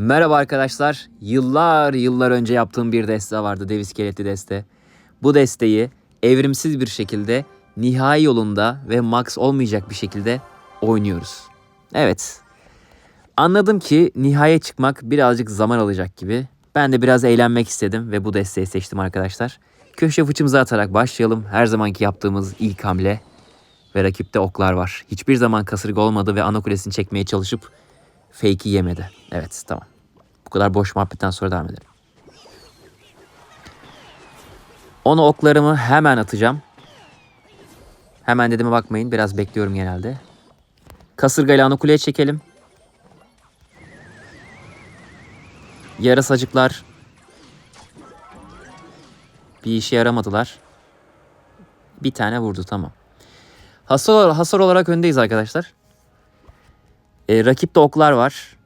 Merhaba arkadaşlar. Yıllar yıllar önce yaptığım bir deste vardı. Dev iskeletli deste. Bu desteği evrimsiz bir şekilde nihai yolunda ve max olmayacak bir şekilde oynuyoruz. Evet. Anladım ki nihaya çıkmak birazcık zaman alacak gibi. Ben de biraz eğlenmek istedim ve bu desteği seçtim arkadaşlar. Köşe fıçımızı atarak başlayalım. Her zamanki yaptığımız ilk hamle. Ve rakipte oklar var. Hiçbir zaman kasırga olmadı ve ana kulesini çekmeye çalışıp fake'i yemedi. Evet tamam. Bu kadar boş muhabbetten sonra devam edelim. Onu oklarımı hemen atacağım. Hemen dediğime bakmayın. Biraz bekliyorum genelde. Kasırgayla ana kuleye çekelim. Yarasacıklar bir işe yaramadılar. Bir tane vurdu tamam. Hasar, hasar olarak öndeyiz arkadaşlar. E, rakipte oklar var.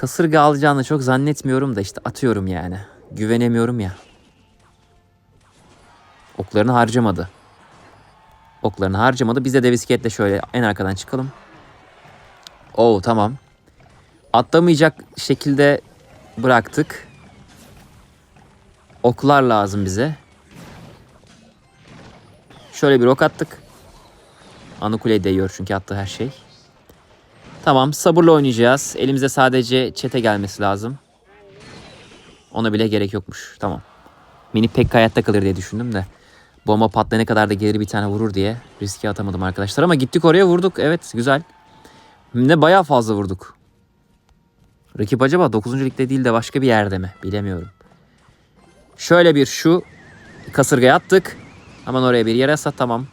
Kasırga alacağını çok zannetmiyorum da işte atıyorum yani. Güvenemiyorum ya. Oklarını harcamadı. Oklarını harcamadı. Biz de dev isketle şöyle en arkadan çıkalım. Oo tamam. Atlamayacak şekilde bıraktık. Oklar lazım bize. Şöyle bir ok attık. Anakule'ye değiyor çünkü attığı her şey. Tamam sabırla oynayacağız. Elimize sadece çete gelmesi lazım. Ona bile gerek yokmuş. Tamam. Mini pek hayatta kalır diye düşündüm de. Bomba patlayana kadar da gelir bir tane vurur diye riske atamadım arkadaşlar. Ama gittik oraya vurduk. Evet güzel. Ne bayağı fazla vurduk. Rakip acaba 9. ligde değil de başka bir yerde mi? Bilemiyorum. Şöyle bir şu kasırgaya attık. Hemen oraya bir yere sat tamam.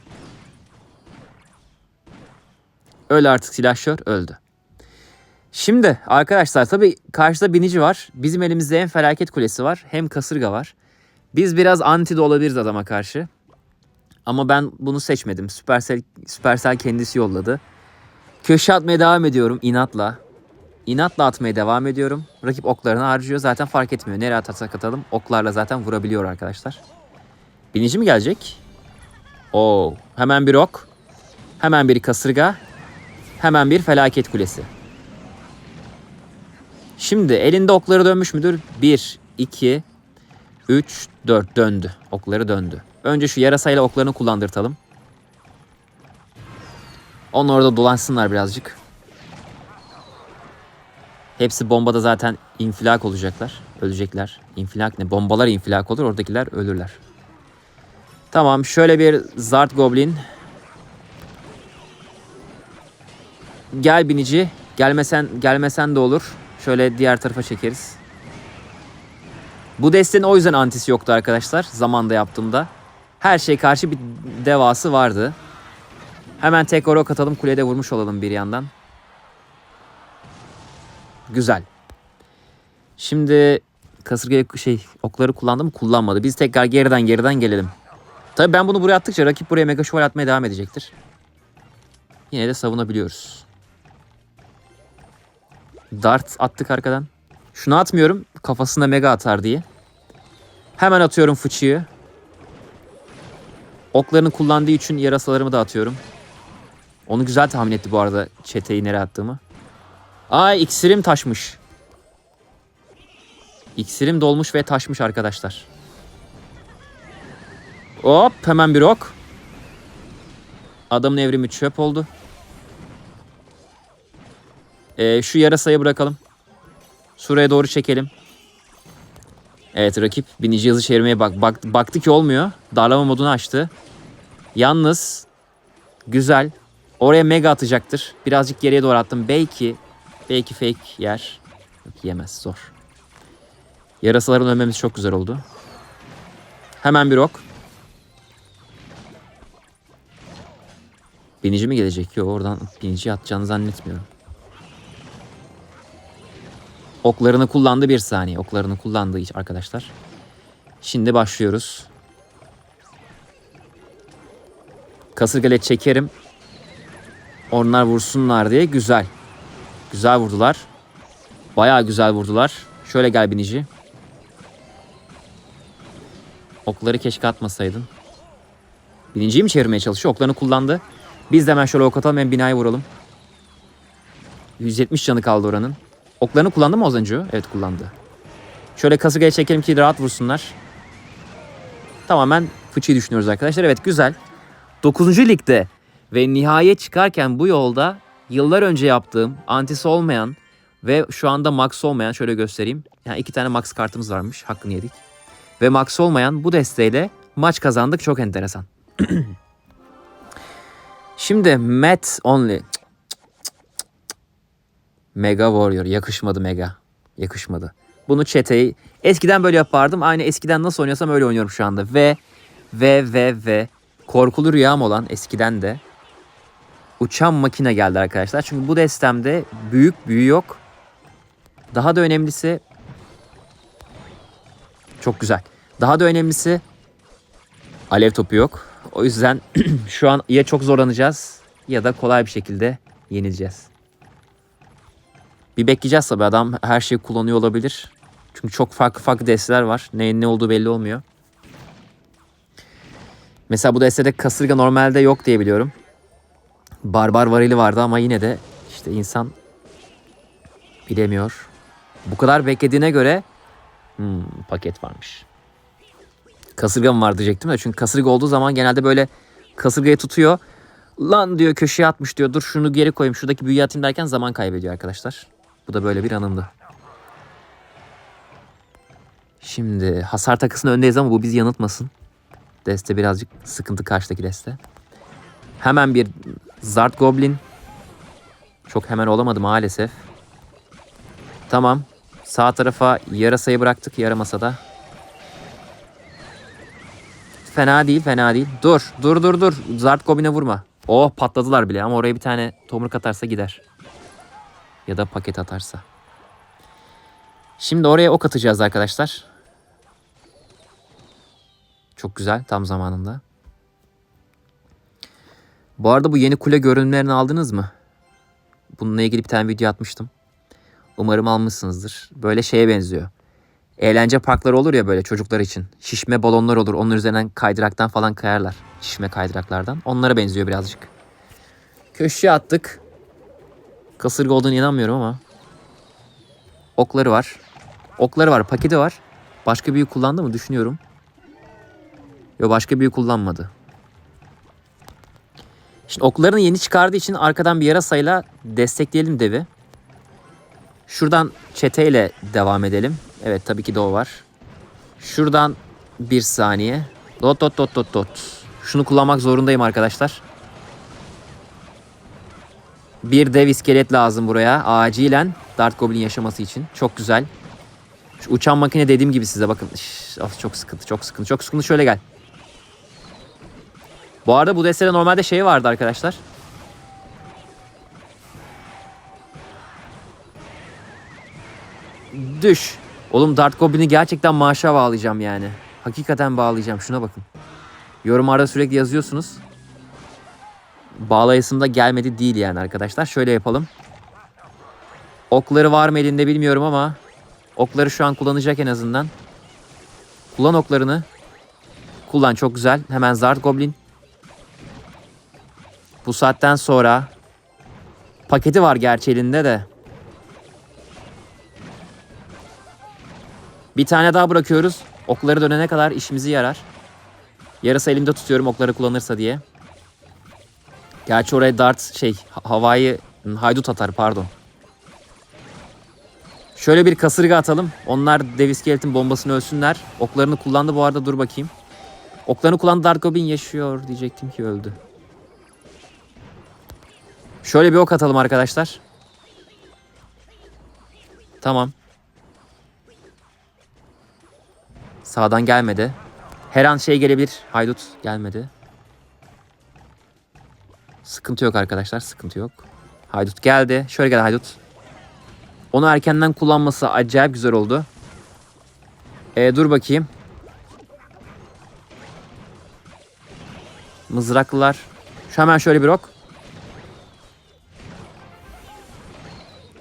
Öl artık silahşör öldü. Şimdi arkadaşlar tabii karşıda binici var. Bizim elimizde hem felaket kulesi var hem kasırga var. Biz biraz anti de olabiliriz adama karşı. Ama ben bunu seçmedim. Supercell, Supercell kendisi yolladı. Köşe atmaya devam ediyorum inatla. İnatla atmaya devam ediyorum. Rakip oklarını harcıyor. Zaten fark etmiyor. Nereye atarsak atalım. Oklarla zaten vurabiliyor arkadaşlar. Binici mi gelecek? Oo, hemen bir ok. Hemen bir kasırga. Hemen bir felaket kulesi. Şimdi elinde okları dönmüş müdür? 1, 2, 3, 4 döndü. Okları döndü. Önce şu yarasayla oklarını kullandırtalım. Onlar orada dolaşsınlar birazcık. Hepsi bombada zaten infilak olacaklar. Ölecekler. İnfilak ne? Bombalar infilak olur. Oradakiler ölürler. Tamam şöyle bir Zart Goblin. Gel binici. Gelmesen gelmesen de olur. Şöyle diğer tarafa çekeriz. Bu destenin o yüzden antisi yoktu arkadaşlar. Zamanda yaptığımda. Her şey karşı bir devası vardı. Hemen tek orok atalım. Kulede vurmuş olalım bir yandan. Güzel. Şimdi kasırga şey okları kullandı mı? Kullanmadı. Biz tekrar geriden geriden gelelim. Tabii ben bunu buraya attıkça rakip buraya mega şövalye atmaya devam edecektir. Yine de savunabiliyoruz. Dart attık arkadan. Şunu atmıyorum. Kafasında mega atar diye. Hemen atıyorum fıçıyı. Oklarını kullandığı için yarasalarımı da atıyorum. Onu güzel tahmin etti bu arada çeteyi nereye attığımı. Ay iksirim taşmış. İksirim dolmuş ve taşmış arkadaşlar. Hop hemen bir ok. Adamın evrimi çöp oldu. Ee, şu yarasayı bırakalım. Suraya doğru çekelim. Evet rakip binici hızı çevirmeye bak, bak baktı ki olmuyor. Darlama modunu açtı. Yalnız güzel. Oraya mega atacaktır. Birazcık geriye doğru attım. Belki belki fake yer. Yok, yemez zor. Yarasaların ölmemiz çok güzel oldu. Hemen bir ok. Binici mi gelecek? Yok oradan binici atacağını zannetmiyorum. Oklarını kullandı bir saniye. Oklarını kullandı hiç arkadaşlar. Şimdi başlıyoruz. Kasırgayla çekerim. Onlar vursunlar diye güzel. Güzel vurdular. Bayağı güzel vurdular. Şöyle gel binici. Okları keşke atmasaydın. Bininciyi mi çevirmeye çalışıyor? Oklarını kullandı. Biz de hemen şöyle ok atalım hem binayı vuralım. 170 canı kaldı oranın. Oklarını kullandı mı Ozancu? Evet kullandı. Şöyle kasırgaya çekelim ki rahat vursunlar. Tamamen fıçıyı düşünüyoruz arkadaşlar. Evet güzel. 9. ligde ve nihayet çıkarken bu yolda yıllar önce yaptığım antisi olmayan ve şu anda max olmayan şöyle göstereyim. Yani iki tane max kartımız varmış. Hakkını yedik. Ve max olmayan bu desteğiyle maç kazandık. Çok enteresan. Şimdi Matt Only. Mega Warrior. Yakışmadı Mega. Yakışmadı. Bunu çeteyi eskiden böyle yapardım. Aynı eskiden nasıl oynuyorsam öyle oynuyorum şu anda. Ve ve ve ve korkulu rüyam olan eskiden de uçan makine geldi arkadaşlar. Çünkü bu destemde büyük büyü yok. Daha da önemlisi çok güzel. Daha da önemlisi alev topu yok. O yüzden şu an ya çok zorlanacağız ya da kolay bir şekilde yenileceğiz. Bir bekleyeceğiz tabii adam her şeyi kullanıyor olabilir. Çünkü çok farklı farklı desteler var. Neyin ne olduğu belli olmuyor. Mesela bu destede kasırga normalde yok diye biliyorum. Barbar varili vardı ama yine de işte insan bilemiyor. Bu kadar beklediğine göre hmm, paket varmış. Kasırga mı var diyecektim de çünkü kasırga olduğu zaman genelde böyle kasırgayı tutuyor. Lan diyor köşeye atmış diyor. Dur şunu geri koyayım şuradaki büyüyü atayım derken zaman kaybediyor arkadaşlar. Bu da böyle bir anımdı. Şimdi hasar takısının öndeyiz ama bu bizi yanıltmasın. Deste birazcık sıkıntı karşıdaki deste. Hemen bir Zard Goblin. Çok hemen olamadı maalesef. Tamam. Sağ tarafa yarasayı bıraktık yarı masada. Fena değil fena değil. Dur dur dur dur. Zard Goblin'e vurma. Oh patladılar bile ama oraya bir tane tomruk atarsa gider. Ya da paket atarsa. Şimdi oraya ok atacağız arkadaşlar. Çok güzel tam zamanında. Bu arada bu yeni kule görünümlerini aldınız mı? Bununla ilgili bir tane video atmıştım. Umarım almışsınızdır. Böyle şeye benziyor. Eğlence parkları olur ya böyle çocuklar için. Şişme balonlar olur. Onun üzerinden kaydıraktan falan kayarlar. Şişme kaydıraklardan. Onlara benziyor birazcık. Köşeye attık. Kasırga olduğunu inanmıyorum ama. Okları var. Okları var. Paketi var. Başka büyü kullandı mı düşünüyorum. Yok başka büyü kullanmadı. Şimdi oklarını yeni çıkardığı için arkadan bir yarasayla destekleyelim devi. Şuradan çeteyle devam edelim. Evet tabii ki de o var. Şuradan bir saniye. Dot dot dot dot dot. Şunu kullanmak zorundayım arkadaşlar. Bir dev iskelet lazım buraya. Acilen Dart Goblin yaşaması için. Çok güzel. Şu uçan makine dediğim gibi size bakın. Şş, of, çok sıkıntı çok sıkıntı çok sıkıntı. Şöyle gel. Bu arada bu destede normalde şey vardı arkadaşlar. Düş. Oğlum Dart Goblin'i gerçekten maaşa bağlayacağım yani. Hakikaten bağlayacağım. Şuna bakın. Yorumlarda sürekli yazıyorsunuz. Bağlayasım da gelmedi değil yani arkadaşlar. Şöyle yapalım. Okları var mı elinde bilmiyorum ama okları şu an kullanacak en azından. Kullan oklarını. Kullan çok güzel. Hemen Zard Goblin. Bu saatten sonra paketi var gerçi elinde de. Bir tane daha bırakıyoruz. Okları dönene kadar işimizi yarar. Yarısı elimde tutuyorum okları kullanırsa diye. Gerçi oraya dart şey havayı haydut atar pardon. Şöyle bir kasırga atalım. Onlar dev iskeletin bombasını ölsünler. Oklarını kullandı bu arada dur bakayım. Oklarını kullandı Dark Goblin yaşıyor diyecektim ki öldü. Şöyle bir ok atalım arkadaşlar. Tamam. Sağdan gelmedi. Her an şey gelebilir. Haydut gelmedi. Sıkıntı yok arkadaşlar. Sıkıntı yok. Haydut geldi. Şöyle gel Haydut. Onu erkenden kullanması acayip güzel oldu. Ee, dur bakayım. Mızraklılar. Şu hemen şöyle bir ok.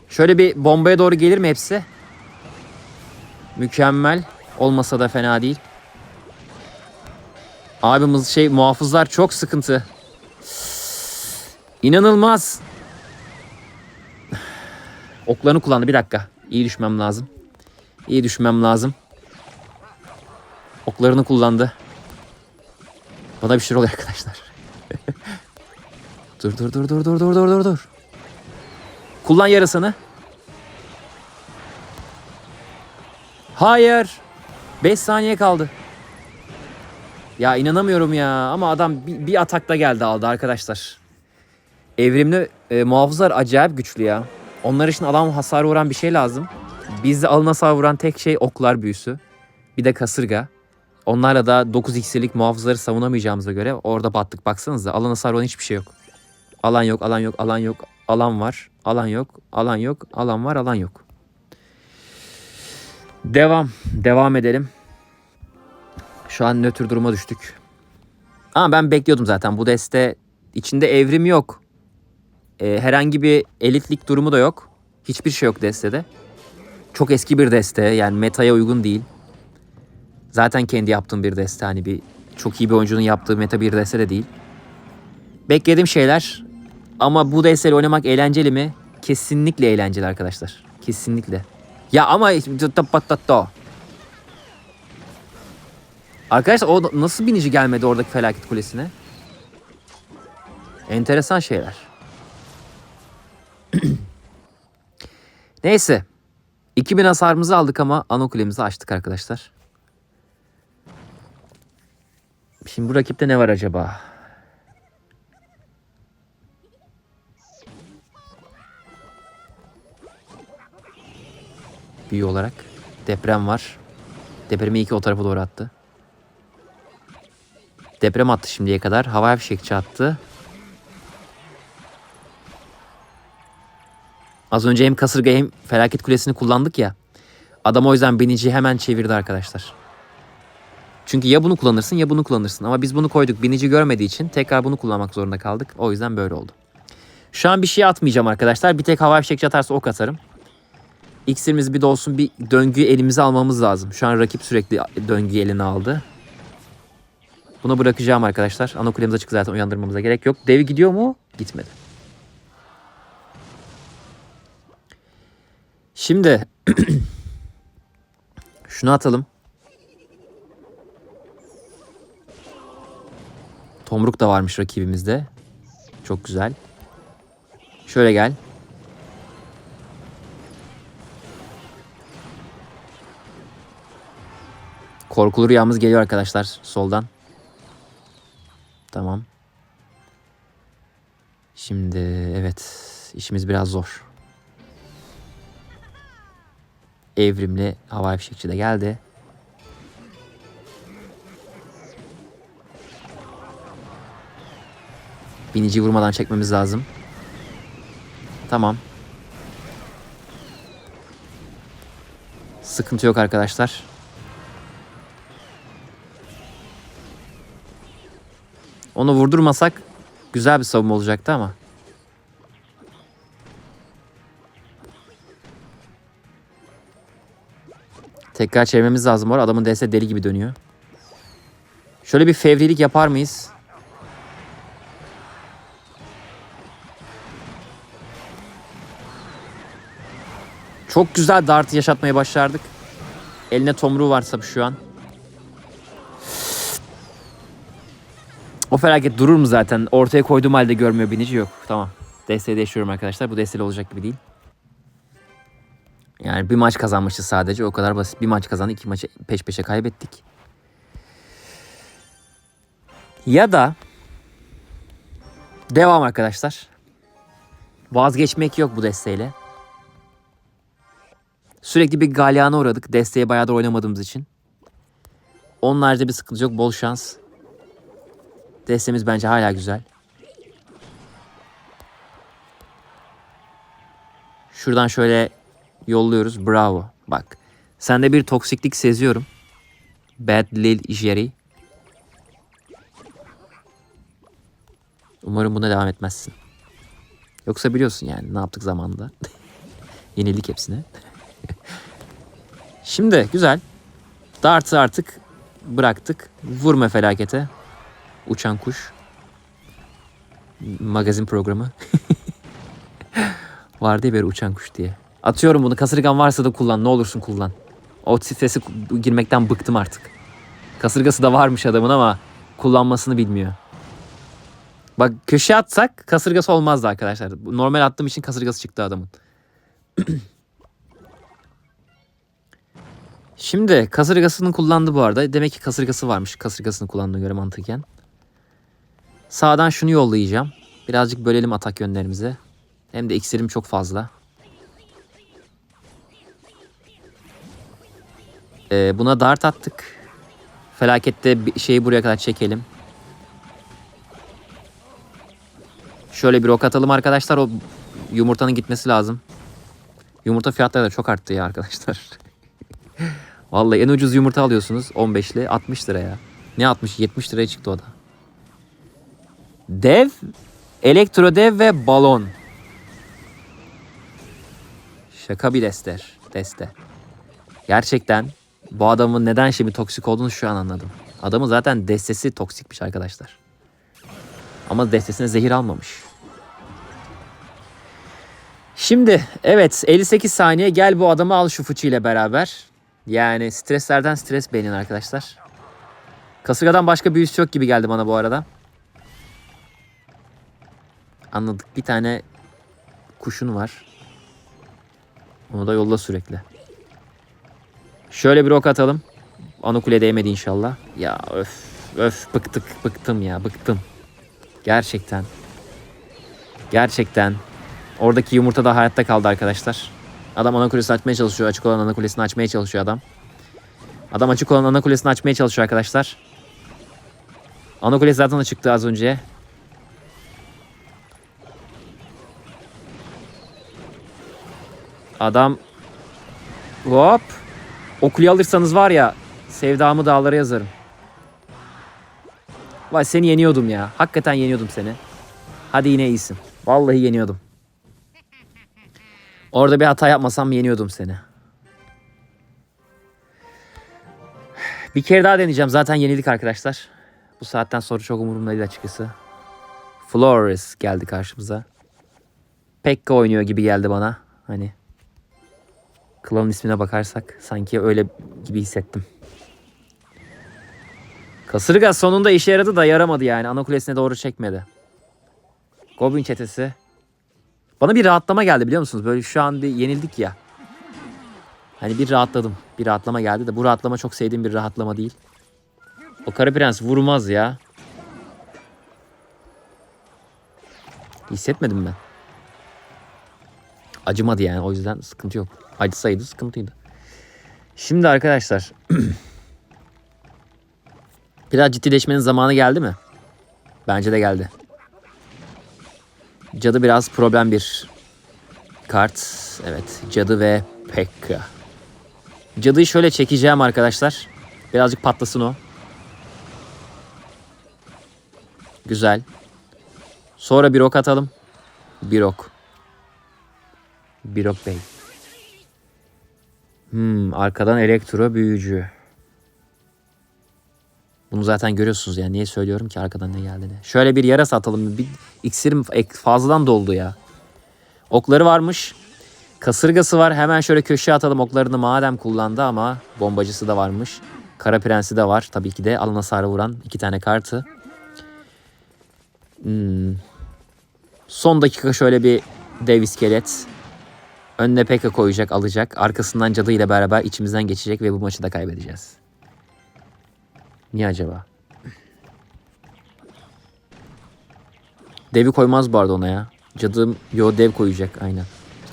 Şöyle bir bombaya doğru gelir mi hepsi? Mükemmel. Olmasa da fena değil. Abimiz şey muhafızlar çok sıkıntı. İnanılmaz. Oklarını kullandı. Bir dakika. İyi düşmem lazım. İyi düşmem lazım. Oklarını kullandı. Bana bir şey oluyor arkadaşlar. dur dur dur dur dur dur dur dur dur. Kullan yarısını. Hayır. 5 saniye kaldı. Ya inanamıyorum ya ama adam bir, bir atakta geldi aldı arkadaşlar. Evrimli e, muhafızlar acayip güçlü ya. Onlar için alan hasar vuran bir şey lazım. Bizde alın hasar vuran tek şey oklar büyüsü. Bir de kasırga. Onlarla da 9 iksirlik muhafızları savunamayacağımıza göre orada battık. Baksanıza alan hasar vuran hiçbir şey yok. Alan yok, alan yok, alan yok, alan var, alan yok, alan yok, alan var, alan yok. Devam, devam edelim. Şu an nötr duruma düştük. Ama ben bekliyordum zaten. Bu deste içinde evrim yok. Ee, herhangi bir elitlik durumu da yok. Hiçbir şey yok destede. Çok eski bir deste. Yani metaya uygun değil. Zaten kendi yaptığım bir deste. Hani bir çok iyi bir oyuncunun yaptığı meta bir deste de değil. Beklediğim şeyler. Ama bu desteyle oynamak eğlenceli mi? Kesinlikle eğlenceli arkadaşlar. Kesinlikle. Ya ama Arkadaşlar o nasıl binici gelmedi oradaki felaket kulesine? Enteresan şeyler. Neyse. 2000 hasarımızı aldık ama ana kulemizi açtık arkadaşlar. Şimdi bu rakipte ne var acaba? Büyü olarak. Deprem var. Depremi iki o tarafa doğru attı. Deprem attı şimdiye kadar. Hava fişekçi attı. Az önce hem kasırga hem felaket kulesini kullandık ya. Adam o yüzden binici hemen çevirdi arkadaşlar. Çünkü ya bunu kullanırsın ya bunu kullanırsın. Ama biz bunu koyduk. Binici görmediği için tekrar bunu kullanmak zorunda kaldık. O yüzden böyle oldu. Şu an bir şey atmayacağım arkadaşlar. Bir tek hava fişekçi atarsa ok atarım. İksirimiz bir dolsun bir döngüyü elimize almamız lazım. Şu an rakip sürekli döngüyü eline aldı. Bunu bırakacağım arkadaşlar. Ana kulemiz açık zaten uyandırmamıza gerek yok. Dev gidiyor mu? Gitmedi. Şimdi şunu atalım. Tomruk da varmış rakibimizde. Çok güzel. Şöyle gel. Korkulu rüyamız geliyor arkadaşlar soldan. Tamam. Şimdi evet işimiz biraz zor. Evrimli havai fişekçi de geldi. Binici vurmadan çekmemiz lazım. Tamam. Sıkıntı yok arkadaşlar. Onu vurdurmasak güzel bir savunma olacaktı ama. Tekrar çevirmemiz lazım var. Adamın DS deli gibi dönüyor. Şöyle bir fevrilik yapar mıyız? Çok güzel dart yaşatmaya başardık. Eline tomruğu varsa şu an. O felaket durur mu zaten? Ortaya koyduğum halde görmüyor binici yok. Tamam. Desteği değiştiriyorum arkadaşlar. Bu desteğiyle olacak gibi değil. Yani bir maç kazanmışız sadece. O kadar basit. Bir maç kazandık. iki maçı peş peşe kaybettik. Ya da devam arkadaşlar. Vazgeçmek yok bu desteğiyle. Sürekli bir galyana uğradık. Desteğe bayağı da oynamadığımız için. Onlarca bir sıkıntı yok. Bol şans. Destemiz bence hala güzel. Şuradan şöyle yolluyoruz. Bravo. Bak. Sende bir toksiklik seziyorum. Bad Lil Jerry. Umarım buna devam etmezsin. Yoksa biliyorsun yani ne yaptık zamanında. Yenildik hepsine. Şimdi güzel. Dart'ı artık bıraktık. Vurma felakete. Uçan Kuş. Magazin programı. Vardı ya böyle Uçan Kuş diye. Atıyorum bunu. Kasırgan varsa da kullan. Ne olursun kullan. O stresi girmekten bıktım artık. Kasırgası da varmış adamın ama kullanmasını bilmiyor. Bak köşe atsak kasırgası olmazdı arkadaşlar. Normal attığım için kasırgası çıktı adamın. Şimdi kasırgasını kullandı bu arada. Demek ki kasırgası varmış. Kasırgasını kullandığına göre mantıken. Sağdan şunu yollayacağım. Birazcık bölelim atak yönlerimizi. Hem de iksirim çok fazla. Ee, buna dart attık. Felakette bir şeyi buraya kadar çekelim. Şöyle bir ok atalım arkadaşlar. O yumurtanın gitmesi lazım. Yumurta fiyatları da çok arttı ya arkadaşlar. Vallahi en ucuz yumurta alıyorsunuz 15'li 60 lira ya. Ne 60 70 liraya çıktı o da. Dev, elektro dev ve balon. Şaka bir dester. Deste. Gerçekten bu adamın neden şimdi toksik olduğunu şu an anladım. Adamın zaten destesi toksikmiş arkadaşlar. Ama destesine zehir almamış. Şimdi evet 58 saniye gel bu adamı al şu fıçı ile beraber. Yani streslerden stres beğenin arkadaşlar. Kasırgadan başka büyüsü yok gibi geldi bana bu arada. Anladık bir tane kuşun var. Onu da yolla sürekli. Şöyle bir ok atalım. Anukule değmedi inşallah. Ya öf öf bıktık bıktım ya bıktım. Gerçekten. Gerçekten. Oradaki yumurta da hayatta kaldı arkadaşlar. Adam ana kulesini açmaya çalışıyor. Açık olan ana kulesini açmaya çalışıyor adam. Adam açık olan ana kulesini açmaya çalışıyor arkadaşlar. Ana kulesi zaten açıktı az önce. Adam hop okulu alırsanız var ya sevdamı dağlara yazarım. Vay seni yeniyordum ya. Hakikaten yeniyordum seni. Hadi yine iyisin. Vallahi yeniyordum. Orada bir hata yapmasam yeniyordum seni. Bir kere daha deneyeceğim. Zaten yenildik arkadaşlar. Bu saatten sonra çok umurumda değil açıkçası. Flores geldi karşımıza. Pekka oynuyor gibi geldi bana. Hani klanın ismine bakarsak sanki öyle gibi hissettim. Kasırga sonunda işe yaradı da yaramadı yani. Ana kulesine doğru çekmedi. Goblin çetesi. Bana bir rahatlama geldi biliyor musunuz? Böyle şu an bir yenildik ya. Hani bir rahatladım. Bir rahatlama geldi de bu rahatlama çok sevdiğim bir rahatlama değil. O kara prens vurmaz ya. Hissetmedim ben. Acımadı yani o yüzden sıkıntı yok. Acısaydı sıkıntıydı. Şimdi arkadaşlar Biraz ciddileşmenin zamanı geldi mi? Bence de geldi. Cadı biraz problem bir kart. Evet. Cadı ve Pekka. Cadıyı şöyle çekeceğim arkadaşlar. Birazcık patlasın o. Güzel. Sonra bir ok atalım. Bir ok. Bir ok bey. Hmm, arkadan elektro büyücü. Bunu zaten görüyorsunuz ya. Niye söylüyorum ki arkadan ne geldiğini. Şöyle bir yara satalım. Bir iksirim fazladan doldu ya. Okları varmış. Kasırgası var. Hemen şöyle köşeye atalım oklarını madem kullandı ama bombacısı da varmış. Kara prensi de var tabii ki de. Alın hasarı vuran iki tane kartı. Hmm. Son dakika şöyle bir dev iskelet. Önüne Pekka koyacak, alacak. Arkasından cadı ile beraber içimizden geçecek ve bu maçı da kaybedeceğiz. Niye acaba? Devi koymaz bu arada ona ya. Cadım yo dev koyacak aynen.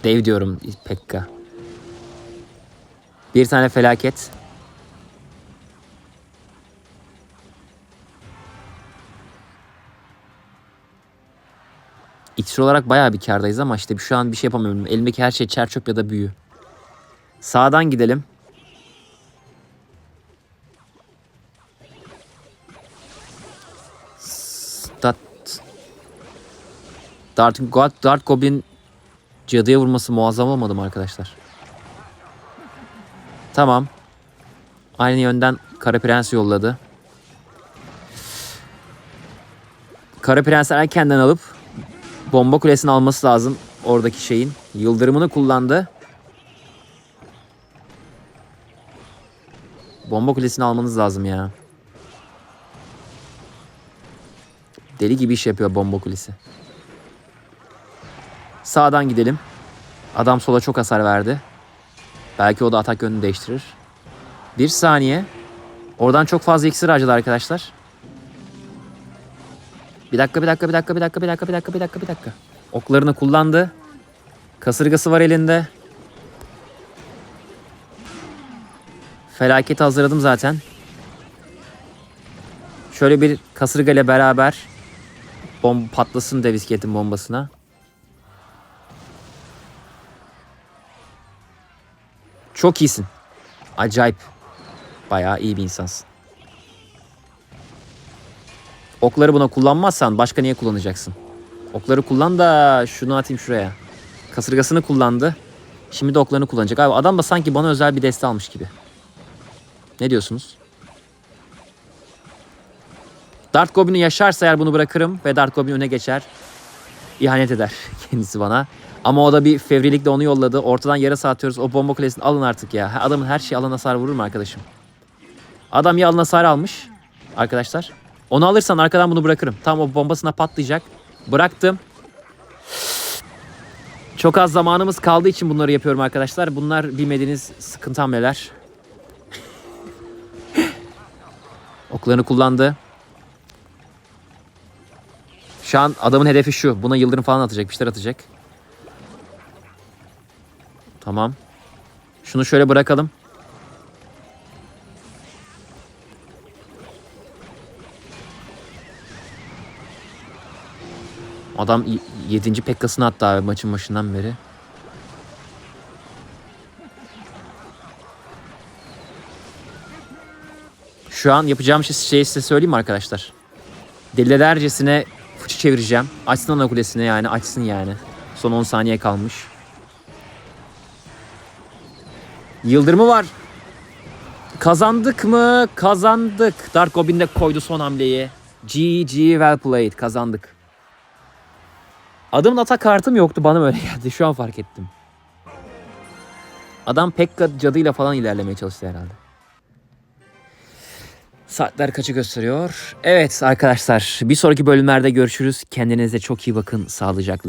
Dev diyorum Pekka. Bir tane felaket. İksir olarak bayağı bir kardayız ama işte şu an bir şey yapamıyorum. Elimdeki her şey çerçöp ya da büyü. Sağdan gidelim. Dart, Dart, Dart, Dart Goblin cadıya vurması muazzam olmadı mı arkadaşlar? Tamam. Aynı yönden Kara Prens yolladı. Kara Prens erkenden alıp Bomba kulesini alması lazım oradaki şeyin. Yıldırımını kullandı. Bomba kulesini almanız lazım ya. Deli gibi iş yapıyor bomba kulesi. Sağdan gidelim. Adam sola çok hasar verdi. Belki o da atak yönünü değiştirir. Bir saniye. Oradan çok fazla iksir harcadı arkadaşlar. Bir dakika, bir dakika, bir dakika, bir dakika, bir dakika, bir dakika, bir dakika, bir dakika. Oklarını kullandı. Kasırgası var elinde. Felaketi hazırladım zaten. Şöyle bir kasırga ile beraber bom patlasın Devisket'in bombasına. Çok iyisin. Acayip. Bayağı iyi bir insansın. Okları buna kullanmazsan başka niye kullanacaksın? Okları kullan da şunu atayım şuraya. Kasırgasını kullandı. Şimdi de oklarını kullanacak. Abi adam da sanki bana özel bir deste almış gibi. Ne diyorsunuz? Dart Goblin'i yaşarsa eğer bunu bırakırım ve Dart Goblin öne geçer. İhanet eder kendisi bana. Ama o da bir fevrilikle onu yolladı. Ortadan yarasa atıyoruz. O bomba kulesini alın artık ya. Adamın her şeyi alan hasar vurur mu arkadaşım? Adam ya alın hasar almış arkadaşlar. Onu alırsan arkadan bunu bırakırım. Tam o bombasına patlayacak. Bıraktım. Çok az zamanımız kaldığı için bunları yapıyorum arkadaşlar. Bunlar bilmediğiniz sıkıntı hamleler. Oklarını kullandı. Şu an adamın hedefi şu. Buna yıldırım falan atacak. Bir şeyler atacak. Tamam. Şunu şöyle bırakalım. Adam 7. pekkasını attı abi maçın başından beri. Şu an yapacağım şey, şeyi size söyleyeyim mi arkadaşlar? Delilercesine fıçı çevireceğim. Açsın ana kulesine yani açsın yani. Son 10 saniye kalmış. Yıldırımı var. Kazandık mı? Kazandık. Dark Goblin de koydu son hamleyi. GG well played. Kazandık. Adamın atak kartım yoktu bana öyle geldi. Şu an fark ettim. Adam Pekka cadıyla falan ilerlemeye çalıştı herhalde. Saatler kaçı gösteriyor? Evet arkadaşlar bir sonraki bölümlerde görüşürüz. Kendinize çok iyi bakın. Sağlıcakla.